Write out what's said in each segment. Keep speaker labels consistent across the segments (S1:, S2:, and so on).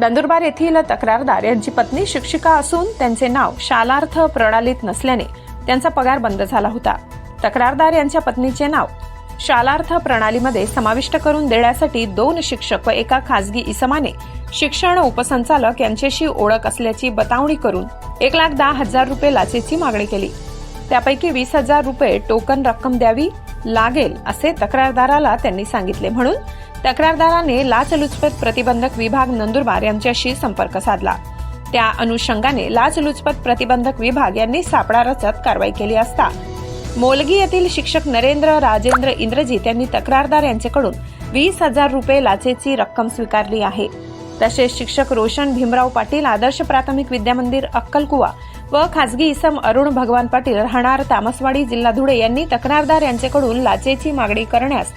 S1: नंदुरबार येथील तक्रारदार यांची पत्नी शिक्षिका असून त्यांचे नाव शालार्थ प्रणालीत नसल्याने त्यांचा पगार बंद झाला होता. तक्रारदार यांच्या पत्नीचे नाव शालार्थ प्रणालीमध्ये समाविष्ट करून देण्यासाठी दोन शिक्षक व एका खासगी इसमाने शिक्षण उपसंचालक यांच्याशी ओळख असल्याची बतावणी करून एक लाख दहा हजार रुपये लाचेची मागणी केली. त्यापैकी वीस हजार रुपये टोकन रक्कम द्यावी लागेल असे तक्रारदाराला त्यांनी सांगितले. म्हणून तक्रारदाराने लाचलुचपत प्रतिबंधक विभाग नंदुरबार यांच्याशी संपर्क साधला. त्या अनुषंगाने लाचलुचपत प्रतिबंधक विभाग यांनी सापळा रचत कारवाई केली असता. मोलगी येथील शिक्षक नरेंद्र राजेंद्र इंद्रजीत यांनी तक्रारदार यांच्याकडून वीस हजार रुपये लाचेची रक्कम स्वीकारली आहे. तसेच शिक्षक रोशन भीमराव पाटील आदर्श प्राथमिक विद्यामंदिर अक्कलकुवा व खासगी इसम अरुण भगवान पाटील राहणार तामसवाडी जिल्हा धुळे यांनी तक्रारदार यांच्याकडून लाचेची मागणी करण्यास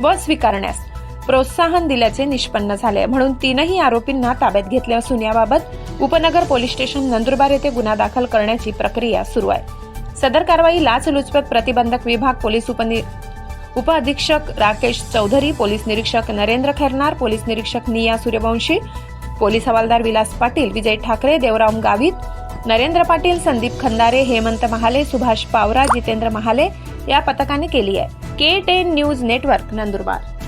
S1: व स्वीकारण्यास प्रोत्साहन दिल्याचे निष्पन्न झाले. म्हणून तीनही आरोपींना ताब्यात घेतले असून याबाबत उपनगर पोलीस स्टेशन नंदुरबार येथे गुन्हा दाखल करण्याची प्रक्रिया सुरू आहे. सदर कारवाई लाचलुचपत प्रतिबंधक विभाग पोलीस उपनि उपअधीक्षक राकेश चौधरी पोलीस निरीक्षक नरेंद्र खैरनार पोलीस निरीक्षक निया सूर्यवंशी पोलीस हवालदार विलास पाटील विजय ठाकरे देवराम गावित नरेंद्र पाटील संदीप खंदारे हेमंत महाले सुभाष पावरा जितेंद्र महाले या पथकाने केली आहे. K ten news network Nandurbar.